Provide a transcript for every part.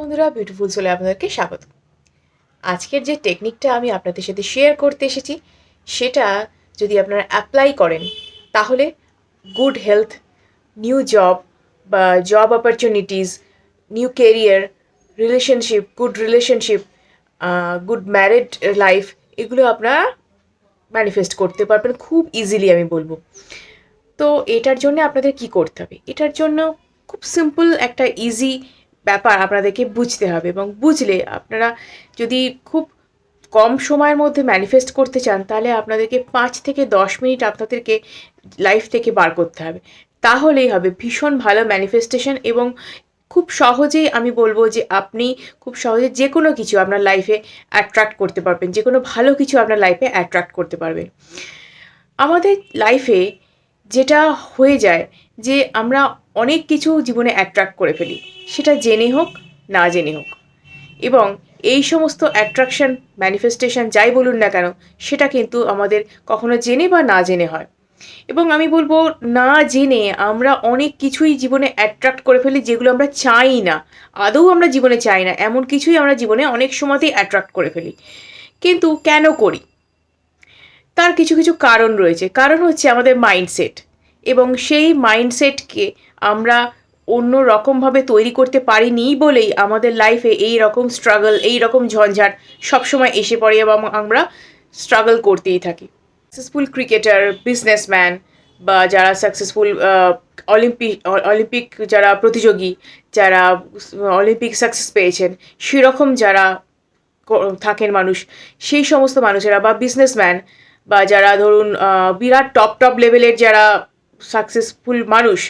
বন্ধুরা বিউটিফুল সোলে আপনাদেরকে স্বাগত। আজকের যে টেকনিকটা আমি আপনাদের সাথে শেয়ার করতে এসেছি, সেটা যদি আপনারা অ্যাপ্লাই করেন, তাহলে গুড হেলথ নিউ জব বা job opportunities new career relationship good relationship good married life এগুলো আপনারা ম্যানিফেস্ট করতে পারবেন খুব ইজিলি আমি বলব। তো এটার জন্য আপনাদের কি করতে হবে? এটার জন্য খুব সিম্পল একটা ইজি ব্যাপার আপনাদেরকে বুঝতে হবে এবং বুঝলে আপনারা যদি খুব কম সময়ের মধ্যে ম্যানিফেস্ট করতে চান, তাহলে আপনাদেরকে পাঁচ থেকে দশ মিনিট আপনাদেরকে লাইফ থেকে বার করতে হবে। তাহলেই হবে ভীষণ ভালো ম্যানিফেস্টেশন এবং খুব সহজেই আমি বলব যে আপনি খুব সহজে যে কোনো কিছু আপনার লাইফে অ্যাট্রাক্ট করতে পারবেন, যে কোনো ভালো কিছু আপনার লাইফে অ্যাট্রাক্ট করতে পারবেন। আমাদের লাইফে যেটা হয়ে যায় যে আমরা অনেক কিছু জীবনে অ্যাট্রাক্ট করে ফেলি। সেটা জেনে হোক, না জেনে হোক। এবং এই সমস্ত অ্যাট্রাকশন ম্যানিফেস্টেশন যাই বলুন না কেন, সেটা কিন্তু আমাদের কখনো জেনে বা না জেনে হয়। এবং আমি বলব, না জেনে আমরা অনেক কিছুই জীবনে অ্যাট্রাক্ট করে ফেলি যেগুলো আমরা চাই না। আদৌ আমরা জীবনে চাই না, এমন কিছুই আমরা জীবনে অনেক সময়তেই অ্যাট্রাক্ট করে ফেলি। কিন্তু কেন করি? তার কিছু কিছু কারণ রয়েছে। কারণ হচ্ছে আমাদের মাইন্ডসেট এবং সেই মাইন্ডসেটকে আমরা অন্য রকমভাবে তৈরি করতে পারিনি বলেই আমাদের লাইফে এই রকম স্ট্রাগল এই রকম ঝঞ্ঝাট সবসময় এসে পড়ে এবং আমরা স্ট্রাগল করতেই থাকি। সাকসেসফুল ক্রিকেটার বিজনেসম্যান বা যারা সাকসেসফুল অলিম্পিক অলিম্পিক যারা প্রতিযোগী, যারা অলিম্পিক সাকসেস পেয়েছেন, সেরকম যারা থাকেন মানুষ, সেই সমস্ত মানুষেরা বা বিজনেসম্যান বা যারা ধরুন বিরাট টপ টপ লেভেলের যারা সাকসেসফুল মানুষ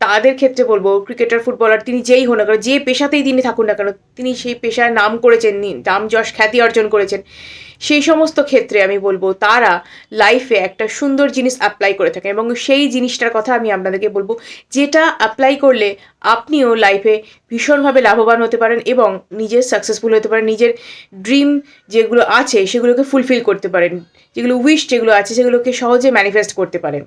তাদের ক্ষেত্রে বলব ক্রিকেটার ফুটবলার তিনি যেই হন না কেন, যে পেশাতেই তিনি থাকুন না কেন, তিনি সেই পেশায় নাম করেছেন নাম যশ খ্যাতি অর্জন করেছেন। সেই সমস্ত ক্ষেত্রে আমি বলব, তারা লাইফে একটা সুন্দর জিনিস অ্যাপ্লাই করে থাকেন এবং সেই জিনিসটার কথা আমি আপনাদেরকে বলব, যেটা অ্যাপ্লাই করলে আপনিও লাইফে ভীষণভাবে লাভবান হতে পারেন এবং নিজের সাকসেসফুল হতে পারেন, নিজের ড্রিম যেগুলো আছে সেগুলোকে ফুলফিল করতে পারেন, যেগুলো উইশ যেগুলো আছে সেগুলোকে সহজে ম্যানিফেস্ট করতে পারেন।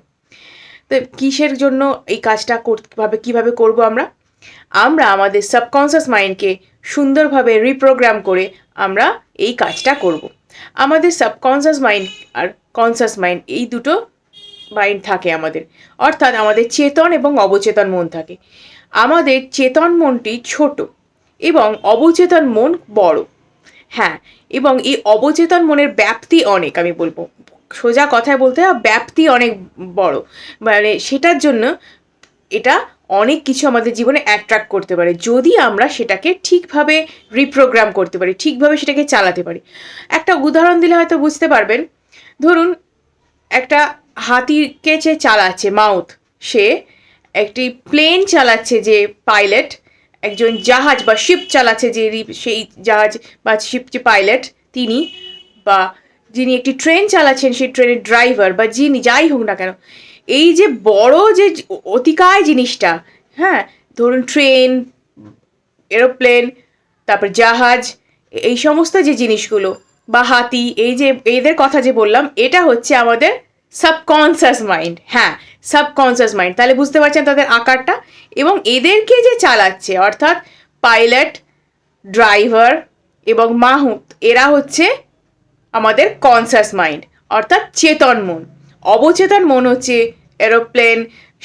তো কিসের জন্য এই কাজটা করতে কীভাবে করব আমরা? আমরা আমাদের সাবকনসিয়াস মাইন্ডকে সুন্দরভাবে রিপ্রোগ্রাম করে আমরা এই কাজটা করব। আমাদের সাবকনসিয়াস মাইন্ড আর কনসিয়াস মাইন্ড এই দুটো মাইন্ড থাকে আমাদের। অর্থাৎ আমাদের চেতন এবং অবচেতন মন থাকে। আমাদের চেতন মনটি ছোট এবং অবচেতন মন বড়। হ্যাঁ এবং এই অবচেতন মনের ব্যাপ্তি অনেক আমি বলব। সোজা কথায় বলতে ব্যাপ্তি অনেক বড়। মানে সেটার জন্য এটা অনেক কিছু আমাদের জীবনে অ্যাট্রাক্ট করতে পারে। যদি আমরা সেটাকে ঠিকভাবে রিপ্রোগ্রাম করতে পারি, ঠিকভাবে সেটাকে চালাতে পারি। একটা উদাহরণ দিলে হয়তো বুঝতে পারবেন। ধরুন, একটা হাতিকে যে চালাচ্ছে, মাউথ, সে একটি প্লেন চালাচ্ছে যে পাইলট একজন জাহাজ বা শিপ চালাচ্ছে যে সেই জাহাজ বা শিপ যে পাইলট তিনি বা যিনি একটি ট্রেন চালাচ্ছেন, সেই ট্রেনের ড্রাইভার বা যিনি যাই হোক না কেন, এই যে বড় যে অতিকায় জিনিসটা হ্যাঁ ধরুন ট্রেন, এরোপ্লেন, তারপর জাহাজ, এই সমস্ত যে জিনিসগুলো বা হাতি, এই যে, এদের কথা যে বললাম, এটা হচ্ছে আমাদের সাবকনসিয়াস মাইন্ড হ্যাঁ সাবকনসিয়াস মাইন্ড তাহলে বুঝতে পারছেন তাদের আকারটা? এবং এদেরকে যে চালাচ্ছে, অর্থাৎ পাইলট ড্রাইভার এবং মাহুত, এরা হচ্ছে আমাদের কনসাস মাইন্ড অর্থাৎ চেতন মন। অবচেতন মন হচ্ছে এরোপ্লেন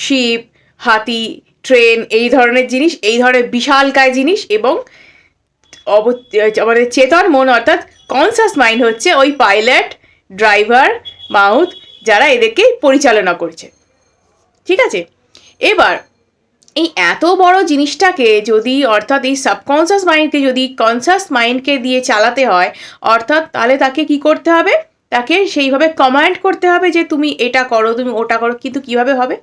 শিপ হাতি ট্রেন এই ধরনের জিনিস, এই ধরনের বিশালকায় জিনিস এবং অব আমাদের চেতন মন, অর্থাৎ কনসাস মাইন্ড হচ্ছে ওই পাইলট ড্রাইভার মাউথ যারা এদেরকে পরিচালনা করছে। ঠিক আছে? এবার এই এত বড় জিনিসটাকে যদি, অর্থাৎ এই সাবকনসিয়াস মাইন্ডকে যদি কনসাস মাইন্ডকে দিয়ে চালাতে হয়, অর্থাৎ তাহলে তাকে কি করতে হবে? তাকে সেইভাবে কমান্ড করতে হবে যে তুমি এটা করো, তুমি ওটা করো, কিন্তু কীভাবে হবে?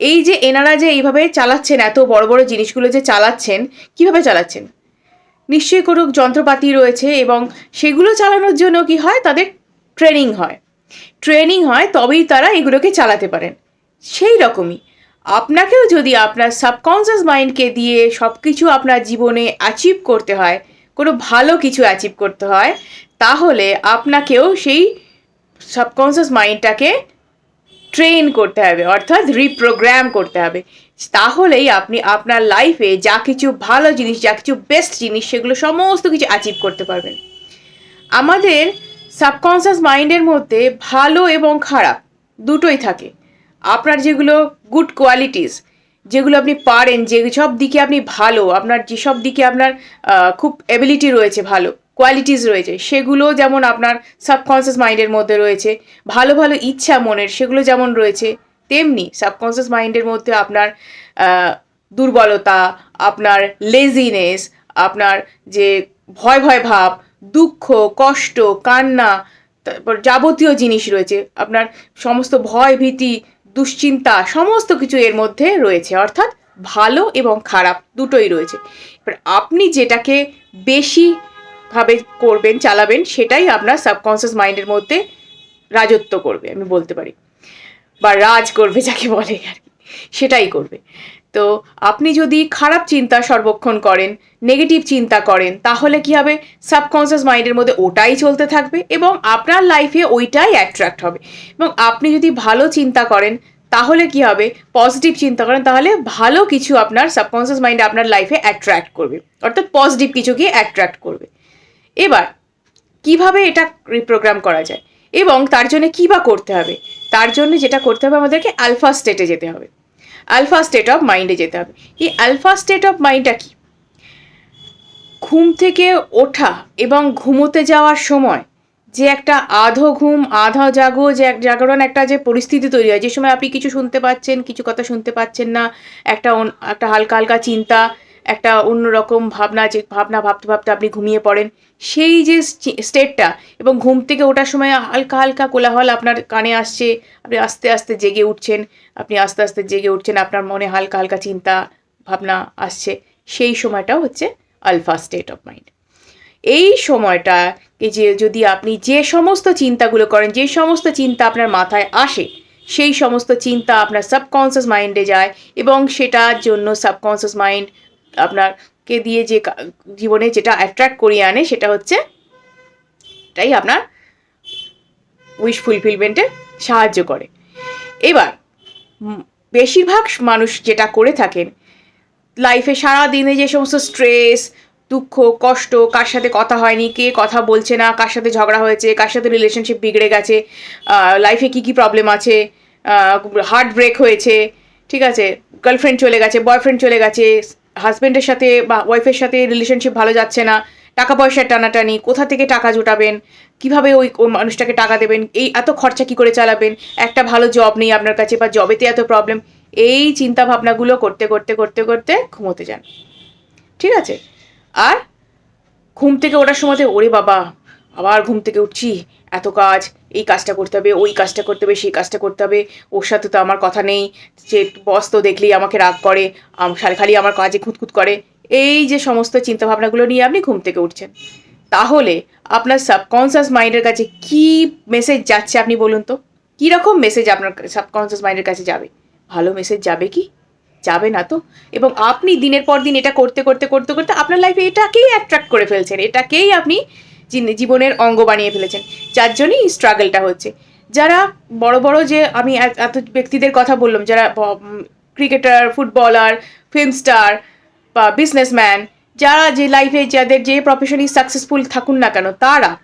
এই যে এনারা যে এইভাবে চালাচ্ছেন, এত বড় বড় জিনিসগুলো যে চালাচ্ছেন, কীভাবে চালাচ্ছেন? নিশ্চয়ই কোনো যন্ত্রপাতি রয়েছে এবং সেগুলো চালানোর জন্য কি হয়? তাদের ট্রেনিং হয়। ট্রেনিং হয়, তবেই তারা এগুলোকে চালাতে পারেন। সেই রকমই। আপনাকেও যদি আপনার সাবকনসিয়াস মাইন্ডকে দিয়ে সব কিছু আপনার জীবনে অ্যাচিভ করতে হয়, কোনো ভালো কিছু অ্যাচিভ করতে হয়, তাহলে আপনাকেও সেই সাবকনসিয়াস মাইন্ডটাকে ট্রেন করতে হবে, অর্থাৎ রিপ্রোগ্রাম করতে হবে। তাহলেই আপনি আপনার লাইফে যা কিছু ভালো জিনিস, যা কিছু বেস্ট জিনিস, সেগুলো সমস্ত কিছু অ্যাচিভ করতে পারবেন। আমাদের সাবকনসিয়াস মাইন্ডের মধ্যে ভালো এবং খারাপ দুটোই থাকে। আপনার যেগুলো গুড কোয়ালিটিস যেগুলো আপনি পারেন, যে সব দিকে আপনি ভালো, আপনার যেসব দিকে আপনার খুব অ্যাবিলিটি রয়েছে ভালো কোয়ালিটিস রয়েছে, সেগুলো যেমন আপনার সাবকনসিয়াস মাইন্ডের মধ্যে রয়েছে, ভালো ভালো ইচ্ছা মনের সেগুলো যেমন রয়েছে, তেমনি সাবকনসিয়াস মাইন্ডের মধ্যে আপনার দুর্বলতা, আপনার লেজিনেস আপনার যে ভয় ভয় ভাব, দুঃখ, কষ্ট, কান্না, তারপর যাবতীয় জিনিস রয়েছে, আপনার সমস্ত ভয় ভীতি দুশ্চিন্তা, সমস্ত কিছু এর মধ্যে রয়েছে। অর্থাৎ ভালো এবং খারাপ দুটোই রয়েছে। এবার আপনি যেটাকে বেশি ভাবে করবেন, চালাবেন, সেটাই আপনার সাবকনসিয়াস মাইন্ডের মধ্যে রাজত্ব করবে, আমি বলতে পারি। বা রাজ করবে যাকে বলে আর কি, সেটাই করবে। তো আপনি যদি খারাপ চিন্তা সর্বক্ষণ করেন নেগেটিভ চিন্তা করেন, তাহলে কি হবে? সাবকনসিয়াস মাইন্ডের মধ্যে ওটাই চলতে থাকবে এবং আপনার লাইফে ওইটাই অ্যাট্রাক্ট হবে। এবং আপনি যদি ভালো চিন্তা করেন, তাহলে কি হবে? পজিটিভ চিন্তা করেন, তাহলে ভালো কিছু আপনার সাবকনসিয়াস মাইন্ড আপনার লাইফে অ্যাট্রাক্ট করবে। অর্থাৎ পজিটিভ কিছুকে অ্যাট্রাক্ট করবে। এবার, কীভাবে এটা রিপ্রোগ্রাম করা যায়? এবং তার জন্য কী বা করতে হবে? তার জন্য যেটা করতে হবে, আমাদেরকে আলফা স্টেটে যেতে হবে। আলফা স্টেট অফ মাইন্ডে যেতে হবে। এই আলফা স্টেট অফ মাইন্ডটা কি? ঘুম থেকে ওঠা এবং ঘুমোতে যাওয়ার সময় যে একটা আধো ঘুম, আধা জাগো, যে এক জাগরণ একটা যে পরিস্থিতি তৈরি হয়, যে সময় আপনি কিছু শুনতে পাচ্ছেন, কিছু কথা শুনতে পাচ্ছেন না, একটা একটা হালকা হালকা চিন্তা একটা অন্যরকম ভাবনা যে ভাবনা ভাবতে ভাবতে আপনি ঘুমিয়ে পড়েন। সেই যে স্টেটটা এবং ঘুম থেকে ওঠার সময় হালকা হালকা কোলাহল আপনার কানে আসছে, আপনি আস্তে আস্তে জেগে উঠছেন, আপনি আস্তে আস্তে জেগে উঠছেন, আপনার মনে হালকা হালকা চিন্তা ভাবনা আসছে। সেই সময়টাও হচ্ছে আলফা স্টেট অফ মাইন্ড এই সময়টাকে যে যদি আপনি যে সমস্ত চিন্তাগুলো করেন, যে সমস্ত চিন্তা আপনার মাথায় আসে, সেই সমস্ত চিন্তা আপনার সাবকনসিয়াস মাইন্ডে যায় এবং সেটার জন্য সাবকনসিয়াস মাইন্ড আপনারকে দিয়ে যে জীবনে যেটা অ্যাট্রাক্ট করিয়ে আনে সেটা হচ্ছে এটাই আপনার উইশ ফুলফিলমেন্টে সাহায্য করে। এবার বেশিরভাগ মানুষ যেটা করে থাকেন লাইফে সারা দিনে যে সমস্ত স্ট্রেস দুঃখ, কষ্ট, কার সাথে কথা হয়নি, কে কথা বলছে না, কার সাথে ঝগড়া হয়েছে, কার সাথে রিলেশনশিপ বিগড়ে গেছে লাইফে কী কী প্রবলেম আছে হার্ট ব্রেক হয়েছে, ঠিক আছে গার্লফ্রেন্ড চলে গেছে বয়ফ্রেন্ড চলে গেছে হাজব্যান্ডের সাথে বা ওয়াইফের সাথে রিলেশনশিপ ভালো যাচ্ছে না টাকা পয়সার টানাটানি, কোথা থেকে টাকা জোটাবেন, কীভাবে ওই মানুষটাকে টাকা দেবেন, এই এত খরচা কি করে চালাবেন, একটা ভালো জব নেই আপনার কাছে বা জবেতে এত প্রবলেম এই চিন্তা ভাবনাগুলো করতে করতে করতে করতে ঘুমোতে যান। ঠিক আছে? আর ঘুম থেকে ওঠার সময়তে, ওরে বাবা, আবার ঘুম থেকে উঠছি, এত কাজ এই কাজটা করতে হবে, ওই কাজটা করতে হবে, সেই কাজটা করতে হবে। ওর সাথে তো আমার কথা নেই, যে বস তো দেখলেই আমাকে রাগ করে খালি আমার কাজে খুঁতখুত করে। এই যে সমস্ত চিন্তাভাবনাগুলো নিয়ে আপনি ঘুম থেকে উঠছেন। তাহলে আপনার সাবকনসিয়াস মাইন্ডের কাছে কি মেসেজ যাচ্ছে আপনি বলুন তো? কীরকম মেসেজ আপনার সাবকনসিয়াস মাইন্ডের কাছে যাবে? ভালো মেসেজ যাবে কি? যাবে না তো? এবং আপনি দিনের পর দিন এটা করতে করতে করতে করতে আপনার লাইফে এটাকেই অ্যাট্রাক্ট করে ফেলছেন। এটাকেই আপনি জীবনের অঙ্গ বানিয়ে ফেলেছেন। যার জন্যই স্ট্রাগলটা হচ্ছে। যারা বড় বড় যে আমি এত- ব্যক্তিদের কথা বললাম, যারা ক্রিকেটার ফুটবলার ফিল্ম স্টার বা বিজনেসম্যান যারা যে লাইফে যাদের যে প্রফেশনই সাকসেসফুল থাকুন না কেন, তারা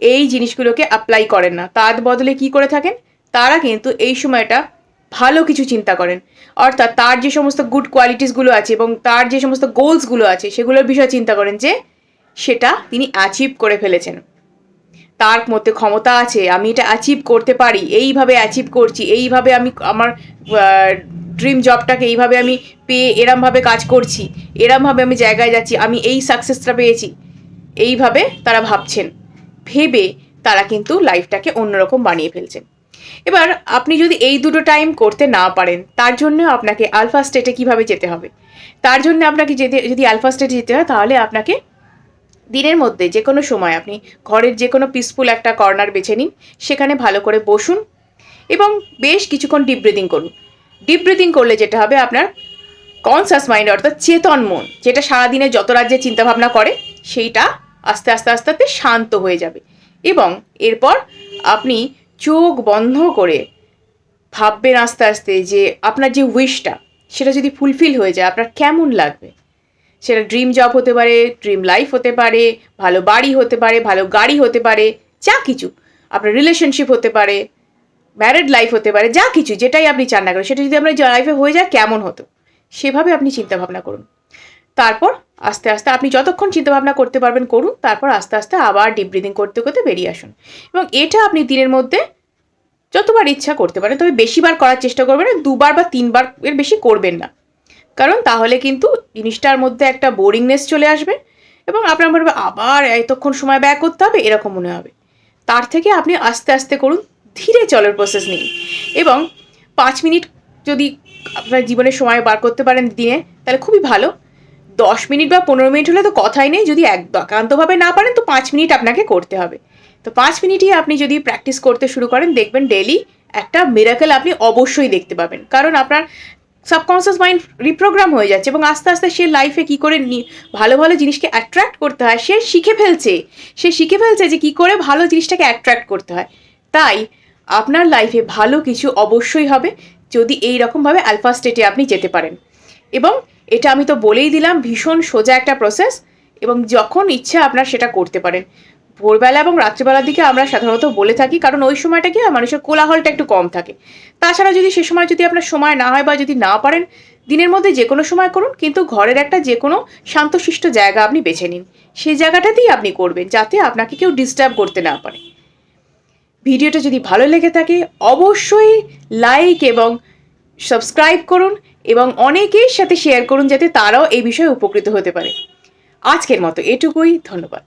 এই জিনিসগুলোকে অ্যাপ্লাই করেন না। তার বদলে কি করে থাকেন? তারা কিন্তু এই সময়টা ভালো কিছু চিন্তা করেন। অর্থাৎ তার যে সমস্ত গুড কোয়ালিটিসগুলো আছে এবং তার যে সমস্ত গোলসগুলো আছে, সেগুলোর বিষয়ে চিন্তা করেন যে সেটা তিনি অ্যাচিভ করে ফেলেছেন। তার মধ্যে ক্ষমতা আছে, আমি এটা অ্যাচিভ করতে পারি, এইভাবে অ্যাচিভ করছি, এইভাবে আমি আমার ড্রিম জবটাকে এইভাবে আমি পেয়ে এরমভাবে কাজ করছি, এরমভাবে আমি জায়গায় যাচ্ছি, আমি এই সাকসেসটা পেয়েছি। এইভাবে তারা ভাবছেন। ভেবে তারা কিন্তু লাইফটাকে অন্যরকম বানিয়ে ফেলছেন। এবার আপনি যদি এই দুটো টাইম করতে না পারেন, তার জন্য আপনাকে আলফা স্টেটে কীভাবে যেতে হবে? তার জন্য আপনাকে যেতে, যদি আলফা স্টেটে যেতে হয়, তাহলে আপনাকে দিনের মধ্যে যে কোনো সময় আপনি ঘরের যে কোনো পিসফুল একটা কর্নার বেছে নিন, সেখানে ভালো করে বসুন এবং বেশ কিছুক্ষণ ডিপ ব্রিদিং করুন। ডিপ ব্রিদিং করলে যেটা হবে আপনার কনসাস মাইন্ড অর্থাৎ চেতন মন, যেটা সারাদিনে যত রাজ্যে চিন্তাভাবনা করে, সেইটা আস্তে আস্তে আস্তে আস্তে শান্ত হয়ে যাবে। এবং এরপর আপনি চোখ বন্ধ করে ভাববেন আস্তে আস্তে যে আপনার যে উইশটা সেটা যদি ফুলফিল হয়ে যায়, আপনার কেমন লাগবে? সেটা ড্রিম জব হতে পারে ড্রিম লাইফ হতে পারে, ভালো বাড়ি হতে পারে, ভালো গাড়ি হতে পারে, যা কিছু। আপনার রিলেশনশিপ হতে পারে ম্যারিড লাইফ হতে পারে, যা কিছু, যেটাই আপনি চান না করেন সেটা যদি আপনার লাইফে হয়ে যায়, কেমন হতো? সেভাবে আপনি চিন্তা ভাবনা করুন। তারপর আস্তে আস্তে আপনি যতক্ষণ চিন্তা ভাবনা করতে পারবেন, করুন। তারপর আস্তে আস্তে আবার ডিপ ব্রিদিং করতে করতে বেরিয়ে আসুন। এবং এটা আপনি দিনের মধ্যে যতবার ইচ্ছা করতে পারেন, তবে বেশিবার করার চেষ্টা করবেন দুবার বা তিনবার এর বেশি করবেন না। কারণ তাহলে কিন্তু জিনিসটার মধ্যে একটা বোরিংনেস চলে আসবে এবং আপনার মনে হবে, আবার এতক্ষণ সময় ব্যয় করতে হবে? এরকম মনে হবে। তার থেকে আপনি আস্তে আস্তে করুন, ধীরে চলার প্রসেস নিন এবং পাঁচ মিনিট যদি আপনার জীবনে সময় বার করতে পারেন দিনে, তাহলে খুবই ভালো। দশ মিনিট বা পনেরো মিনিট হলে তো কথাই নেই, যদি এক একান্তভাবে না পারেন তো পাঁচ মিনিট আপনাকে করতে হবে। তো পাঁচ মিনিটই আপনি যদি প্র্যাকটিস করতে শুরু করেন, দেখবেন ডেলি একটা মিরাকেল আপনি অবশ্যই দেখতে পাবেন। কারণ আপনার সাবকনসিয়াস মাইন্ড রিপ্রোগ্রাম হয়ে যাচ্ছে এবং আস্তে আস্তে সে লাইফে কী করে ভালো ভালো জিনিসকে অ্যাট্রাক্ট করতে হয়, সে শিখে ফেলছে। সে শিখে ফেলছে যে কী করে ভালো জিনিসটাকে অ্যাট্রাক্ট করতে হয়। তাই আপনার লাইফে ভালো কিছু অবশ্যই হবে যদি এই রকমভাবে আলফা স্টেটে আপনি যেতে পারেন। এবং এটা আমি তো বলেই দিলাম, ভীষণ সোজা একটা প্রসেস এবং যখন ইচ্ছা আপনার সেটা করতে পারেন। ভোরবেলা এবং রাত্রিবেলার দিকে আমরা সাধারণত বলে থাকি, কারণ ওই সময়টা কি মানুষের কোলাহলটা একটু কম থাকে। তাছাড়া যদি সে সময় যদি আপনার সময় না হয় বা যদি না পারেন, দিনের মধ্যে যে কোনো সময় করুন, কিন্তু ঘরের একটা যে কোনো শান্তশিষ্ট জায়গা আপনি বেছে নিন। সেই জায়গাটাতেই আপনি করবেন, যাতে আপনাকে কেউ ডিস্টার্ব করতে না পারে। ভিডিওটা যদি ভালো লেগে থাকে, অবশ্যই লাইক এবং সাবস্ক্রাইব করুন এবং অনেকের সাথে শেয়ার করুন, যাতে তারাও এই বিষয়ে উপকৃত হতে পারে। আজকের মতো এটুকুই, ধন্যবাদ।